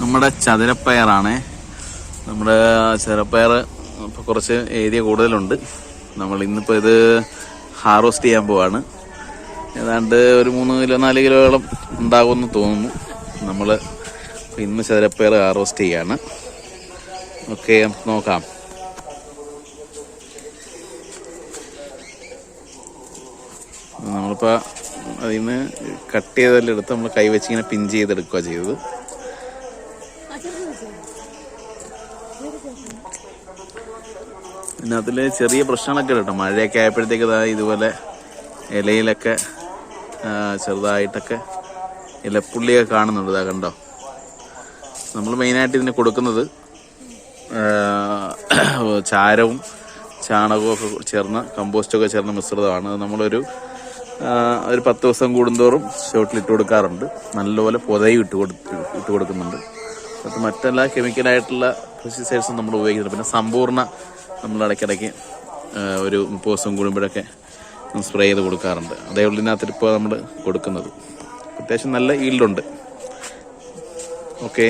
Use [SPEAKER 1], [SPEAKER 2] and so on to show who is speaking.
[SPEAKER 1] നമ്മുടെ ചതുരപ്പയറാണ്. നമ്മുടെ ചതുരപ്പയർ ഇപ്പോൾ കുറച്ച് ഏരിയ കൂടുതലുണ്ട്. നമ്മൾ ഇന്നിപ്പോൾ ഇത് ഹാർവസ്റ്റ് ചെയ്യാൻ പോവാണ്. ഏതാണ്ട് ഒരു മൂന്ന് കിലോ നാല് കിലോയോളം ഉണ്ടാകുമെന്ന് തോന്നുന്നു. നമ്മൾ ഇന്ന് ചതുരപ്പയർ ഹാർവസ്റ്റ് ചെയ്യാണ്. ഓക്കെ നോക്കാം. നമ്മളിപ്പോൾ അതിൽ നിന്ന് കട്ട് ചെയ്തെല്ലാം എടുത്ത് നമ്മൾ കൈവച്ച് ഇങ്ങനെ പിൻ ചെയ്തെടുക്കുക ചെയ്തത്. പിന്നെ അതിൽ ചെറിയ പ്രശ്നങ്ങളൊക്കെ കേട്ടോ. മഴയൊക്കെ ആയപ്പോഴത്തേക്ക് ഇതാ ഇതുപോലെ ഇലയിലൊക്കെ ചെറുതായിട്ടൊക്കെ ഇലപ്പുള്ളിയൊക്കെ കാണുന്നുണ്ട്. ഇതാ കണ്ടോ? നമ്മൾ മെയിനായിട്ട് ഇതിന് കൊടുക്കുന്നത് ചാരവും ചാണകവും ഒക്കെ ചേർന്ന കമ്പോസ്റ്റൊക്കെ ചേർന്ന മിശ്രിതമാണ്. നമ്മളൊരു ഒരു പത്ത് ദിവസം കൂടുന്തോറും ഷോട്ടിലിട്ട് കൊടുക്കാറുണ്ട്. നല്ലപോലെ പൊതയും ഇട്ട് കൊടുത്ത് ഇട്ട് കൊടുക്കുന്നുണ്ട്. അത് മറ്റെല്ലാ കെമിക്കലായിട്ടുള്ള പെസ്റ്റിസൈഡ്സും നമ്മൾ ഉപയോഗിക്കുന്നുണ്ട്. പിന്നെ സമ്പൂർണ നമ്മൾ ഇടയ്ക്കിടയ്ക്ക് ഒരു മുപ്പത് ദിവസം കൂടുമ്പോഴൊക്കെ സ്പ്രേ ചെയ്ത് കൊടുക്കാറുണ്ട്. അതേ ഉള്ളിനകത്ത് ഇപ്പോൾ നമ്മൾ കൊടുക്കുന്നത്. അത്യാവശ്യം നല്ല ഈൽഡുണ്ട് ഓക്കെ